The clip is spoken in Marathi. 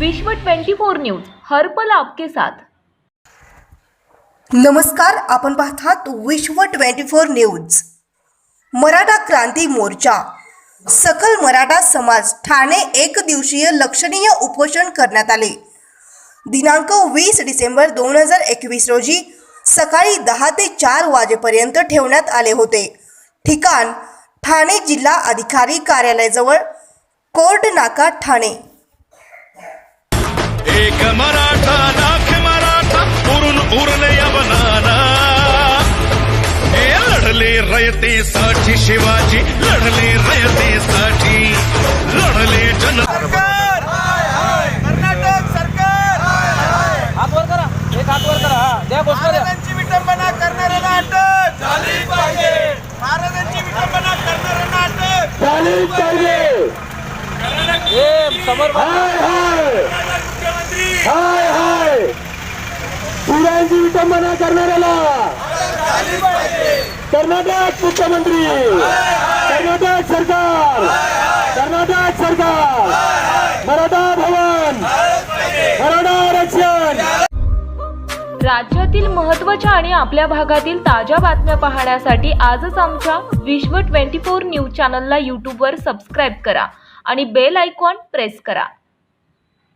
विश्व 24 न्यूज हर्पल आपके साथ. नमस्कार आपण पाहतात Vishwa twenty four news. Maratha Kranti Morcha. Sakal Maratha Samaj Thane एक दिवसीय लक्षणीय उपोषण करण्यात आले. दिनांक वीस डिसेंबर दोन हजार एकवीस रोजी सकाळी दहा ते चार वाजेपर्यंत ठेवण्यात आले होते. ठिकाण ठाणे जिल्हा अधिकारी कार्यालयाजवळ कोर्ट नाका ठाणे. मराठा लाख मराठा उरून उरले अवनाना हे लढले रयतेसाठी शिवाजी लढले रयतेसाठी लढले जन सरकार कर्नाटक सरकार हात वर करा एक हात वर करा द्या घोषणा द्या महाराजांची विटंबना करणाऱ्यांना अटक झाली पाहिजे महाराजांची विटंबना करणाऱ्यांना अटक झाली पाहिजे हाय हाय. पुरांची विटंबना करणाऱ्याला. कर्नाटक मुख्यमंत्री. कर्नाटक सरकार. कर्नाटक सरकार. मराठा भवन. मराठा आरक्षण. राज्यातील महत्त्वाच्या आणि आपल्या भागातील ताज्या बातम्या पाहण्यासाठी आजच आमच्या विश्व 24 न्यूज चॅनलला यूट्यूबवर सबस्क्राईब करा आणि बेल आयकॉन प्रेस करा.